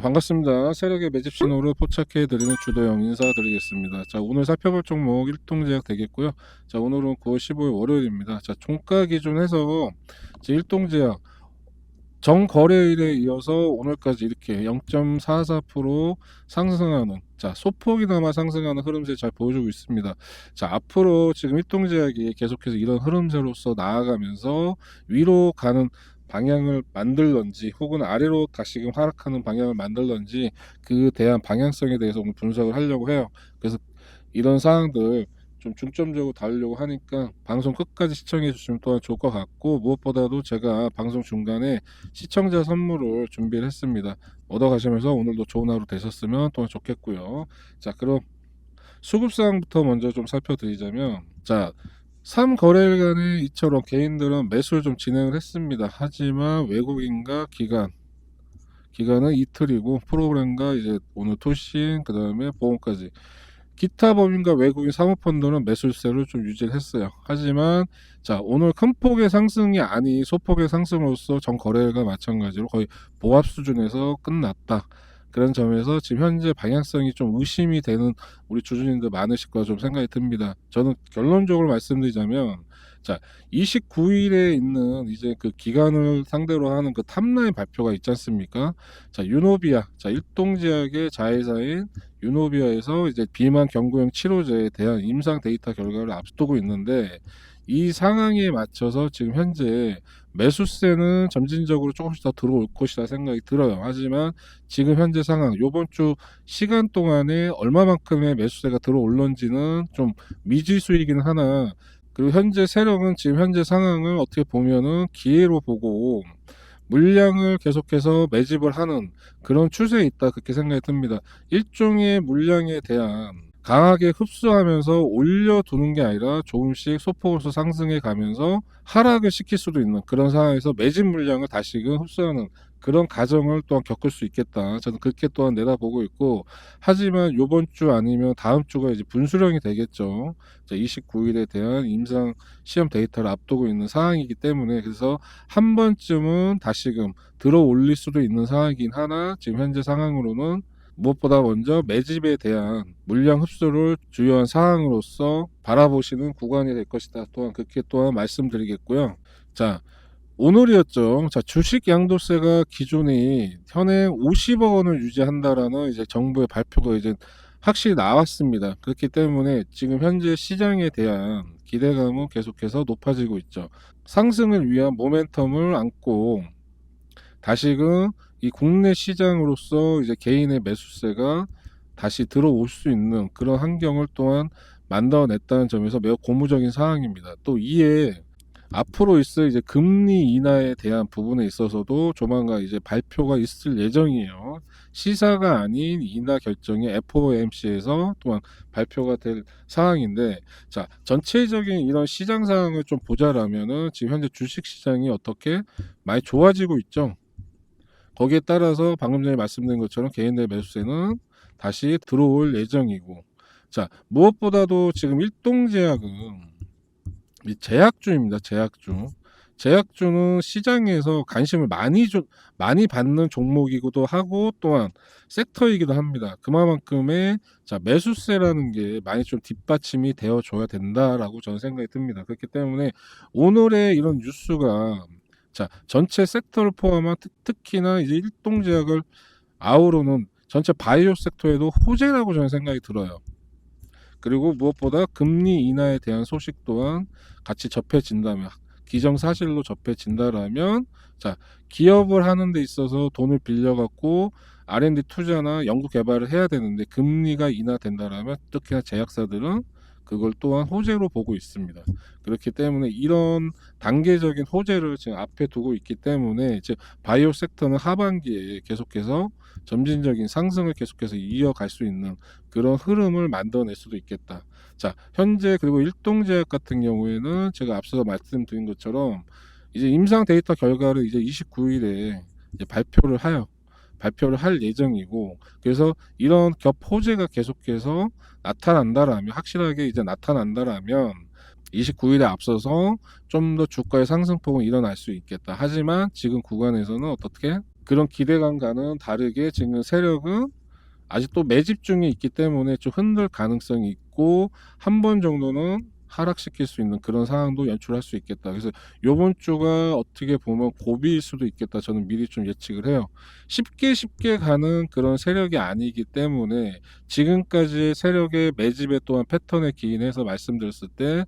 자, 반갑습니다. 세력의 매집 신호를 포착해 드리는 주도영 인사드리겠습니다. 자, 오늘 살펴볼 종목 일동제약 되겠고요. 자, 오늘은 9월 15일 월요일입니다. 자, 종가 기준해서 제 일동제약 정거래일에 이어서 오늘까지 이렇게 0.44% 상승하는 자 소폭이나마 상승하는 흐름세 잘 보여주고 있습니다. 자 앞으로 지금 일동제약이 계속해서 이런 흐름세로서 나아가면서 위로 가는 방향을 만들런지 혹은 아래로 다시금 하락하는 방향을 만들런지 그 대한 방향성에 대해서 오늘 분석을 하려고 해요. 그래서 이런 사항들 좀 중점적으로 다루려고 하니까 방송 끝까지 시청해 주시면 또한 좋을 것 같고 무엇보다도 제가 방송 중간에 시청자 선물을 준비를 했습니다. 얻어 가시면서 오늘도 좋은 하루 되셨으면 또한 좋겠고요. 자 그럼 수급사항부터 먼저 좀 살펴드리자면 자 3거래일 간에 이처럼 개인들은 매수를 좀 진행을 했습니다. 하지만 외국인과 기관 기간은 이틀이고 프로그램과 이제 오늘 토신 그 다음에 보험까지 기타 법인과 외국인 사모펀드는 매수세를 좀 유지를 했어요. 하지만 자 오늘 큰 폭의 상승이 아닌 소폭의 상승으로서 전 거래가 마찬가지로 거의 보합 수준에서 끝났다. 그런 점에서 지금 현재 방향성이 좀 의심이 되는 우리 주주님들 많으실 거라 좀 생각이 듭니다. 저는 결론적으로 말씀드리자면 자 29일에 있는 이제 그 기간을 상대로 하는 그 탑라인 발표가 있지 않습니까? 자 유노비아 자 일동제약의 자회사인 유노비아에서 이제 비만 경구용 치료제에 대한 임상 데이터 결과를 앞두고 있는데 이 상황에 맞춰서 지금 현재 매수세는 점진적으로 조금씩 더 들어올 것이라 생각이 들어요. 하지만 지금 현재 상황, 요번 주 시간 동안에 얼마만큼의 매수세가 들어올런지는 좀 미지수이기는 하나, 그리고 현재 세력은 지금 현재 상황을 어떻게 보면은 기회로 보고 물량을 계속해서 매집을 하는 그런 추세에 있다 그렇게 생각이 듭니다. 일종의 물량에 대한 강하게 흡수하면서 올려두는 게 아니라 조금씩 소폭으로서 상승해 가면서 하락을 시킬 수도 있는 그런 상황에서 매집 물량을 다시금 흡수하는 그런 과정을 또한 겪을 수 있겠다. 저는 그렇게 또한 내다보고 있고 하지만 요번 주 아니면 다음 주가 이제 분수령이 되겠죠. 29일에 대한 임상 시험 데이터를 앞두고 있는 상황이기 때문에 그래서 한 번쯤은 다시금 들어 올릴 수도 있는 상황이긴 하나 지금 현재 상황으로는 무엇보다 먼저 매집에 대한 물량 흡수를 주요한 사항으로서 바라보시는 구간이 될 것이다. 또한 그렇게 또한 말씀드리겠고요. 자, 오늘이었죠. 자, 주식 양도세가 기존이 현행 50억 원을 유지한다라는 이제 정부의 발표가 이제 확실히 나왔습니다. 그렇기 때문에 지금 현재 시장에 대한 기대감은 계속해서 높아지고 있죠. 상승을 위한 모멘텀을 안고 다시금 이 국내 시장으로서 이제 개인의 매수세가 다시 들어올 수 있는 그런 환경을 또한 만들어냈다는 점에서 매우 고무적인 상황입니다. 또 이에 앞으로 있을 이제 금리 인하에 대한 부분에 있어서도 조만간 이제 발표가 있을 예정이에요. 시사가 아닌 인하 결정이 FOMC에서 또한 발표가 될 상황인데, 자 전체적인 이런 시장 상황을 좀 보자라면은 지금 현재 주식 시장이 어떻게 많이 좋아지고 있죠. 거기에 따라서 방금 전에 말씀드린 것처럼 개인들 매수세는 다시 들어올 예정이고, 자 무엇보다도 지금 일동제약은 이 제약주입니다. 제약주. 제약주는 시장에서 관심을 많이 좀 많이 받는 종목이기도 하고 또한 섹터이기도 합니다. 그만큼의 자 매수세라는 게 많이 좀 뒷받침이 되어 줘야 된다라고 저는 생각이 듭니다. 그렇기 때문에 오늘의 이런 뉴스가 자 전체 섹터를 포함한 특, 특히나 이제 일동 제약을 아우르는 전체 바이오 섹터에도 호재라고 저는 생각이 들어요. 그리고 무엇보다 금리 인하에 대한 소식 또한 같이 접해진다면 기정사실로 접해진다라면 자 기업을 하는 데 있어서 돈을 빌려갖고 R&D 투자나 연구 개발을 해야 되는데 금리가 인하된다라면 특히나 제약사들은 그걸 또한 호재로 보고 있습니다. 그렇기 때문에 이런 단계적인 호재를 지금 앞에 두고 있기 때문에 이제 바이오 섹터는 하반기에 계속해서 점진적인 상승을 계속해서 이어갈 수 있는 그런 흐름을 만들어낼 수도 있겠다. 자, 현재 그리고 일동제약 같은 경우에는 제가 앞서서 말씀드린 것처럼 이제 임상 데이터 결과를 이제 29일에 이제 발표를 하여 발표를 할 예정이고 그래서 이런 겹 호재가 계속해서 나타난다라면 확실하게 이제 나타난다라면 29일에 앞서서 좀 더 주가의 상승폭은 일어날 수 있겠다. 하지만 지금 구간에서는 어떻게 그런 기대감과는 다르게 지금 세력은 아직도 매집 중에 있기 때문에 좀 흔들 가능성이 있고 한 번 정도는 하락시킬 수 있는 그런 상황도 연출할 수 있겠다. 그래서 요번 주가 어떻게 보면 고비일 수도 있겠다. 저는 미리 좀 예측을 해요. 쉽게 쉽게 가는 그런 세력이 아니기 때문에 지금까지의 세력의 매집에 또한 패턴에 기인해서 말씀드렸을 때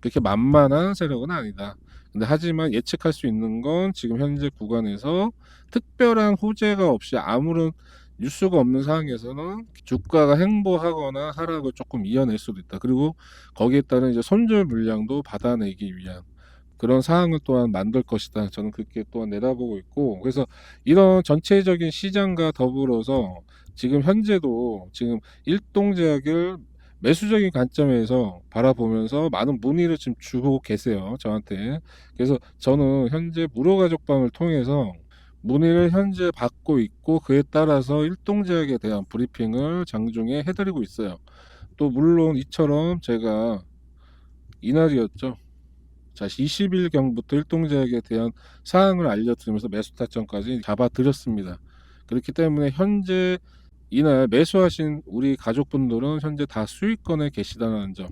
그렇게 만만한 세력은 아니다. 근데 하지만 예측할 수 있는 건 지금 현재 구간에서 특별한 호재가 없이 아무런 뉴스가 없는 상황에서는 주가가 행보하거나 하락을 조금 이어낼 수도 있다. 그리고 거기에 따른 이제 손절 물량도 받아내기 위한 그런 상황을 또한 만들 것이다. 저는 그렇게 또한 내다보고 있고 그래서 이런 전체적인 시장과 더불어서 지금 현재도 지금 일동제약을 매수적인 관점에서 바라보면서 많은 문의를 지금 주고 계세요. 저한테. 그래서 저는 현재 무료가족방을 통해서 문의를 현재 받고 있고 그에 따라서 일동 제약에 대한 브리핑을 장중에 해드리고 있어요. 또 물론 이처럼 제가 이날이었죠. 자, 20일 경부터 일동 제약에 대한 사항을 알려드리면서 매수 타점까지 잡아드렸습니다. 그렇기 때문에 현재 이날 매수하신 우리 가족분들은 현재 다 수익권에 계시다는 점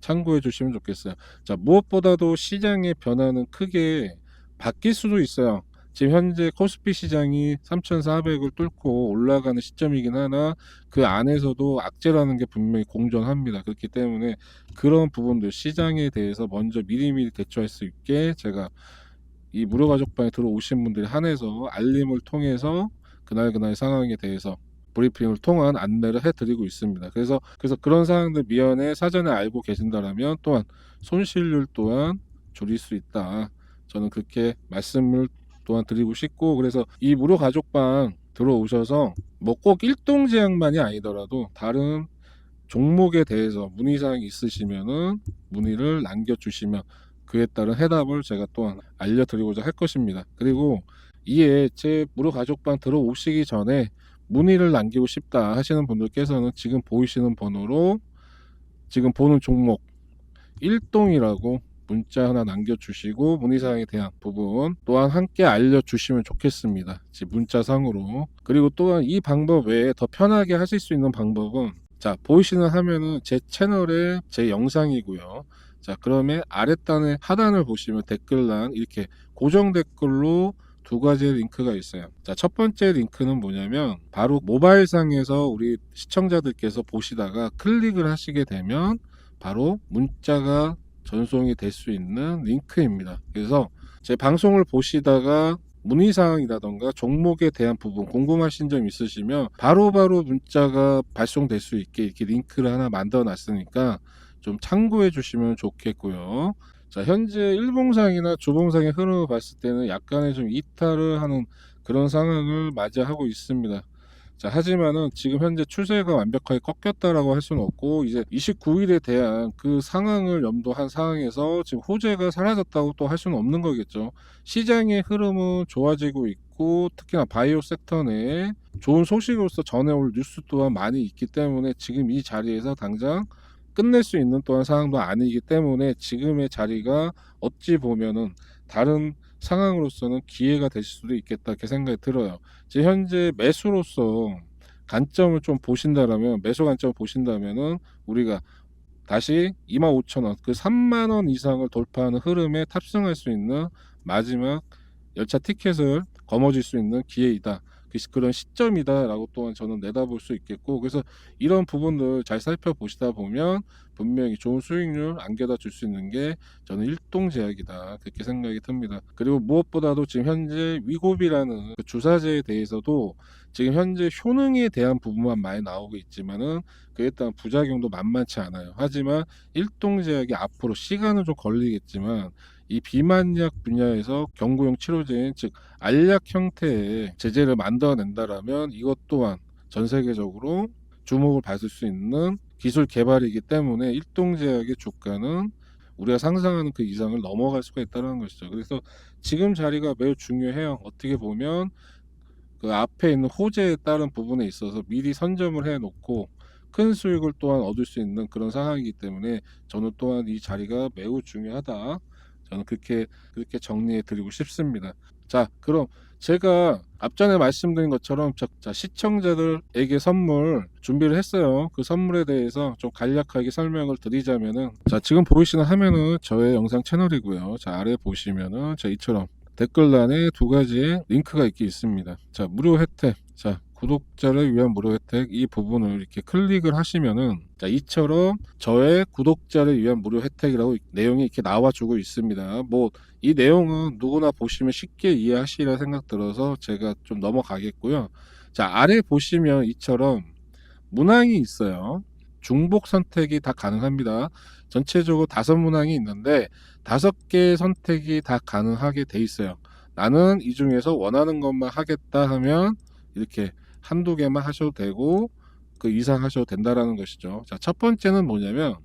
참고해 주시면 좋겠어요. 자, 무엇보다도 시장의 변화는 크게 바뀔 수도 있어요. 지금 현재 코스피 시장이 3,400을 뚫고 올라가는 시점이긴 하나 그 안에서도 악재라는 게 분명히 공존합니다. 그렇기 때문에 그런 부분들 시장에 대해서 먼저 미리미리 대처할 수 있게 제가 이 무료 가족방에 들어오신 분들이 한해서 알림을 통해서 그날 그날 상황에 대해서 브리핑을 통한 안내를 해드리고 있습니다. 그래서 그래서 그런 사항들 미연에 사전에 알고 계신다라면 또한 손실률 또한 줄일 수 있다. 저는 그렇게 말씀을 또한 드리고 싶고 그래서 이 무료 가족방 들어오셔서 뭐꼭 일동 제약만이 아니더라도 다른 종목에 대해서 문의사항이 있으시면은 문의를 남겨주시면 그에 따른 해답을 제가 또한 알려드리고자 할 것입니다. 그리고 이에 제 무료 가족방 들어오시기 전에 문의를 남기고 싶다 하시는 분들께서는 지금 보이시는 번호로 지금 보는 종목 1동이라고 문자 하나 남겨주시고 문의사항에 대한 부분 또한 함께 알려주시면 좋겠습니다. 문자상으로 그리고 또한 이 방법 외에 더 편하게 하실 수 있는 방법은 자 보이시는 화면은 제 채널의 제 영상이고요. 자 그러면 아랫단의 하단을 보시면 댓글란 이렇게 고정 댓글로 두 가지의 링크가 있어요. 자, 첫 번째 링크는 뭐냐면 바로 모바일상에서 우리 시청자들께서 보시다가 클릭을 하시게 되면 바로 문자가 전송이 될 수 있는 링크입니다. 그래서 제 방송을 보시다가 문의사항이라던가 종목에 대한 부분 궁금하신 점 있으시면 바로 바로 문자가 발송될 수 있게 이렇게 링크를 하나 만들어 놨으니까 좀 참고해 주시면 좋겠고요. 자, 현재 일봉상이나 주봉상의 흐름을 봤을 때는 약간의 좀 이탈을 하는 그런 상황을 맞이하고 있습니다. 자, 하지만은 지금 현재 추세가 완벽하게 꺾였다라고 할 수는 없고 이제 29일에 대한 그 상황을 염두한 상황에서 지금 호재가 사라졌다고 또 할 수는 없는 거겠죠. 시장의 흐름은 좋아지고 있고 특히나 바이오 섹터 내에 좋은 소식으로서 전해올 뉴스 또한 많이 있기 때문에 지금 이 자리에서 당장 끝낼 수 있는 또한 상황도 아니기 때문에 지금의 자리가 어찌 보면은 다른 상황으로서는 기회가 될 수도 있겠다 이렇게 생각이 들어요. 지금 현재 매수로서 관점을 좀 보신다라면 매수 관점을 보신다면은 우리가 다시 25,000원 그 3만 원 이상을 돌파하는 흐름에 탑승할 수 있는 마지막 열차 티켓을 거머쥘 수 있는 기회이다. 그 시- 그런 시점이다라고 또한 저는 내다볼 수 있겠고 그래서 이런 부분들 잘 살펴보시다 보면 분명히 좋은 수익률 안겨다 줄 수 있는 게 저는 일동제약이다 그렇게 생각이 듭니다. 그리고 무엇보다도 지금 현재 위고비라는 그 주사제에 대해서도 지금 현재 효능에 대한 부분만 많이 나오고 있지만은 그에 따른 부작용도 만만치 않아요. 하지만 일동제약이 앞으로 시간은 좀 걸리겠지만 이 비만약 분야에서 경구용 치료제인 즉 알약 형태의 제재를 만들어낸다라면 이것 또한 전 세계적으로 주목을 받을 수 있는 기술 개발이기 때문에 일동제약의 주가는 우리가 상상하는 그 이상을 넘어갈 수가 있다는 것이죠. 그래서 지금 자리가 매우 중요해요. 어떻게 보면 그 앞에 있는 호재에 따른 부분에 있어서 미리 선점을 해놓고 큰 수익을 또한 얻을 수 있는 그런 상황이기 때문에 저는 또한 이 자리가 매우 중요하다. 저는 그렇게 그렇게 정리해 드리고 싶습니다. 자, 그럼 제가 앞전에 말씀드린 것처럼 자, 자, 시청자들에게 선물 준비를 했어요. 그 선물에 대해서 좀 간략하게 설명을 드리자면은 자 지금 보이시는 화면은 저의 영상 채널이고요. 자 아래 보시면은 자 이처럼 댓글란에 두 가지의 링크가 있게 있습니다. 자 무료 혜택 자 구독자를 위한 무료 혜택 이 부분을 이렇게 클릭을 하시면은 자 이처럼 저의 구독자를 위한 무료 혜택이라고 내용이 이렇게 나와주고 있습니다. 뭐 이 내용은 누구나 보시면 쉽게 이해하시리라 생각 들어서 제가 좀 넘어가겠고요. 자 아래 보시면 이처럼 문항이 있어요. 중복 선택이 다 가능합니다. 전체적으로 다섯 문항이 있는데 다섯 개의 선택이 다 가능하게 돼 있어요. 나는 이 중에서 원하는 것만 하겠다 하면 이렇게 한두 개만 하셔도 되고 그 이상 하셔도 된다라는 것이죠. 자, 첫 번째는 뭐냐면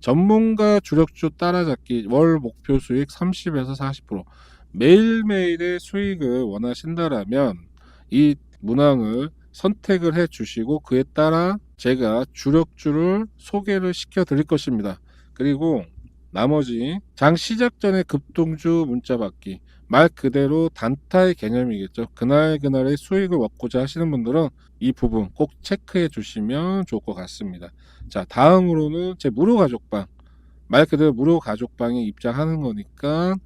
전문가 주력주 따라잡기 월 목표 수익 30에서 40% 매일매일의 수익을 원하신다라면 이 문항을 선택을 해 주시고 그에 따라 제가 주력주를 소개를 시켜 드릴 것입니다. 그리고 나머지 장 시작 전에 급등주 문자 받기 말 그대로 단타의 개념이겠죠. 그날 그날의 수익을 얻고자 하시는 분들은 이 부분 꼭 체크해 주시면 좋을 것 같습니다. 자, 다음으로는 제 무료 가족방. 말 그대로 무료 가족방에 입장하는 거니까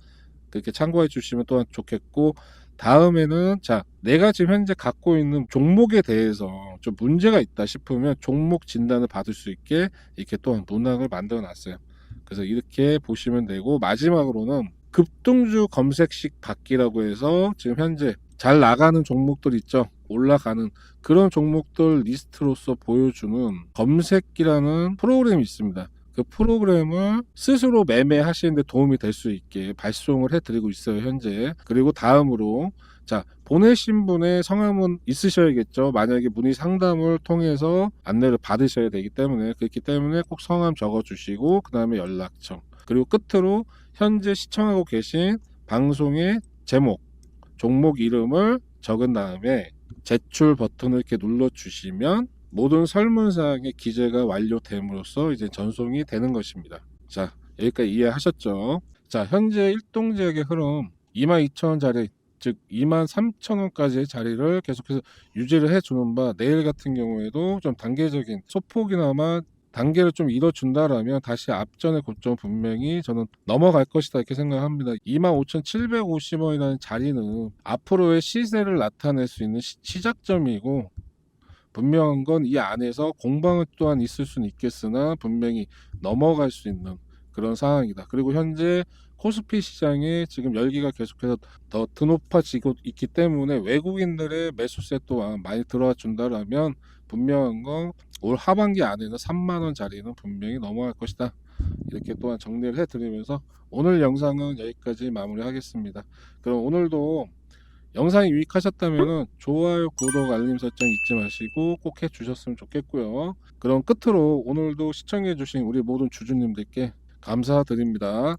그렇게 참고해 주시면 또한 좋겠고 다음에는 자, 내가 지금 현재 갖고 있는 종목에 대해서 좀 문제가 있다 싶으면 종목 진단을 받을 수 있게 이렇게 또한 문항을 만들어 놨어요. 그래서 이렇게 보시면 되고 마지막으로는 급등주 검색식 받기라고 해서 지금 현재 잘 나가는 종목들 있죠. 올라가는 그런 종목들 리스트로서 보여주는 검색기라는 프로그램이 있습니다. 그 프로그램을 스스로 매매하시는데 도움이 될 수 있게 발송을 해드리고 있어요 현재 그리고 다음으로 자 보내신 분의 성함은 있으셔야겠죠 만약에 문의 상담을 통해서 안내를 받으셔야 되기 때문에 그렇기 때문에 꼭 성함 적어주시고 그 다음에 연락처 그리고 끝으로 현재 시청하고 계신 방송의 제목 종목 이름을 적은 다음에 제출 버튼을 이렇게 눌러 주시면 모든 설문사항의 기재가 완료됨으로써 이제 전송이 되는 것입니다. 자, 여기까지 이해하셨죠? 자, 현재 일동 지역의 흐름 22,000원 자리, 즉 23,000원까지의 자리를 계속해서 유지를 해주는 바 내일 같은 경우에도 좀 단계적인 소폭이나마 단계를 좀 잃어준다라면 다시 앞전의 고점 분명히 저는 넘어갈 것이다 이렇게 생각합니다. 25,750원이라는 자리는 앞으로의 시세를 나타낼 수 있는 시, 시작점이고 분명한 건 이 안에서 공방은 또한 있을 수는 있겠으나 분명히 넘어갈 수 있는 그런 상황이다. 그리고 현재 코스피 시장에 지금 열기가 계속해서 더 드높아지고 있기 때문에 외국인들의 매수세 또한 많이 들어와 준다라면 분명한 건 올 하반기 안에는 3만 원 자리는 분명히 넘어갈 것이다. 이렇게 또한 정리를 해드리면서 오늘 영상은 여기까지 마무리하겠습니다. 그럼 오늘도 영상이 유익하셨다면 좋아요, 구독, 알림 설정 잊지 마시고 꼭 해주셨으면 좋겠고요. 그럼 끝으로 오늘도 시청해주신 우리 모든 주주님들께 감사드립니다.